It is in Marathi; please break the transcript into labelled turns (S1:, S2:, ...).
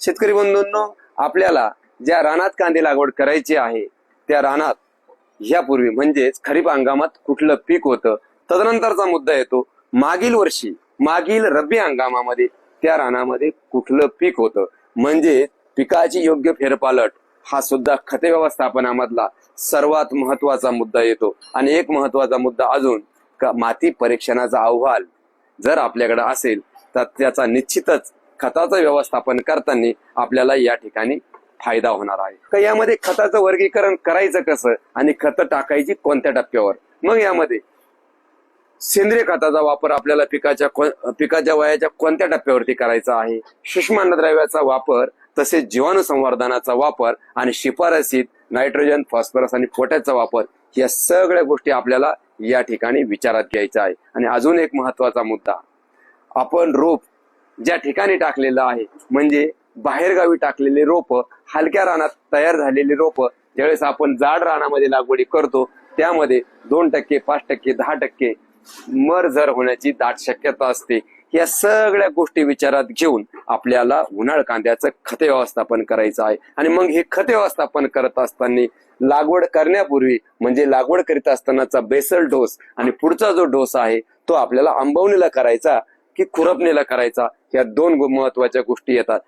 S1: शेतकरी बंधूंनो आपल्याला ज्या रानात कांदे लागवड करायची आहे त्या रानात ह्यापूर्वी म्हणजेच खरीप हंगामात कुठलं पीक होतं तदनंतरचा मुद्दा येतो मागील वर्षी मागील रब्बी हंगामामध्ये त्या रानामध्ये कुठलं पीक होतं? म्हणजे पिकाची योग्य फेरपालट हा सुद्धा खते व्यवस्थापनामधला सर्वात महत्त्वाचा मुद्दा येतो. आणि एक महत्त्वाचा मुद्दा अजून का माती परीक्षणाचा अहवाल जर आपल्याकडे असेल तर त्याचा निश्चितच खताचं व्यवस्थापन करताना आपल्याला या ठिकाणी फायदा होणार आहे. तर यामध्ये खताचं वर्गीकरण करायचं कसं आणि खतं टाकायची कोणत्या टप्प्यावर? मग यामध्ये सेंद्रिय खताचा वापर आपल्याला पिकाच्या पिकाच्या वयाच्या कोणत्या टप्प्यावरती करायचा आहे? सूक्ष्म अन्नद्रव्याचा वापर तसेच जीवाणू संवर्धनाचा वापर आणि शिफारसीत नायट्रोजन फॉस्फरस आणि पोटॅशचा वापर या सगळ्या गोष्टी आपल्याला या ठिकाणी विचारात घ्यायच्या आहे. आणि अजून एक महत्त्वाचा मुद्दा. आपण रोप ज्या ठिकाणी टाकलेलं आहे म्हणजे बाहेरगावी टाकलेले रोप हलक्या रानात तयार झालेले रोप ज्यावेळेस आपण जाड रानामध्ये लागवडी करतो त्यामध्ये दोन टक्के पाच टक्के दहा टक्के मर जर होण्याची दाट शक्यता असते. या सगळ्या गोष्टी विचारात घेऊन आपल्याला उन्हाळ कांद्याचं खते व्यवस्थापन करायचं आहे. आणि मग हे खते व्यवस्थापन करत असताना लागवड करण्यापूर्वी म्हणजे लागवड करीत असतानाचा बेसल डोस आणि पुढचा जो डोस आहे तो आपल्याला आंबवणीला करायचा की खुरपणीला करायचा. या दोन महत्त्वाच्या गोष्टी येतात.